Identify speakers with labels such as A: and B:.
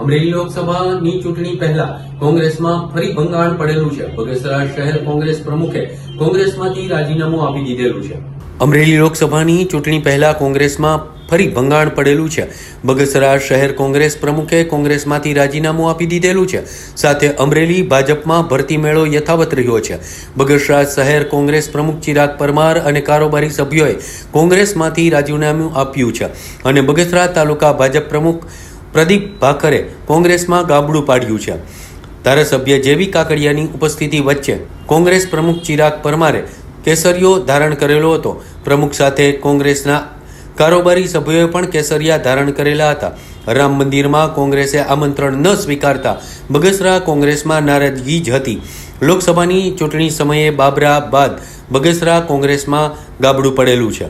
A: અમરેલી લોકસભાની ચૂંટણી પહેલા કોંગ્રેસમાં ફરી ભંગાણ પડેલું છે. બગસરા શહેર કોંગ્રેસ પ્રમુખે કોંગ્રેસમાંથી રાજીનામું આપી દીધેલું છે. અમરેલી લોકસભાની ચૂંટણી પહેલા કોંગ્રેસમાં ફરી ભંગાણ પડેલું છે. બગસરા શહેર કોંગ્રેસ પ્રમુખે કોંગ્રેસમાંથી રાજીનામું આપી દીધેલું છે. સાથે અમરેલી ભાજપમાં ભરતી મેળો યથાવત રહ્યો છે. બગસરા શહેર કોંગ્રેસ પ્રમુખ ચિરાગ પરમાર અને કારોબારી સભ્યોએ કોંગ્રેસમાંથી રાજીનામું આપ્યું છે. અને બગસરા તાલુકા ભાજપ પ્રમુખ પ્રદીપ ભાખરે કોંગ્રેસમાં ગાબડું પાડ્યું છે. ધારાસભ્ય જેવી કાકડિયાની ઉપસ્થિતિ વચ્ચે કોંગ્રેસ પ્રમુખ ચિરાગ પરમારે કેસરીયો ધારણ કરેલો હતો. પ્રમુખ સાથે કોંગ્રેસના કારોબારી સભ્યોએ પણ કેસરિયા ધારણ કરેલા હતા. રામ મંદિરમાં કોંગ્રેસે આમંત્રણ ન સ્વીકારતા બગસરા કોંગ્રેસમાં નારાજગી જ હતી. લોકસભાની ચૂંટણી સમયે બાબરા બાદ બગસરા કોંગ્રેસમાં ગાબડું પડેલું છે.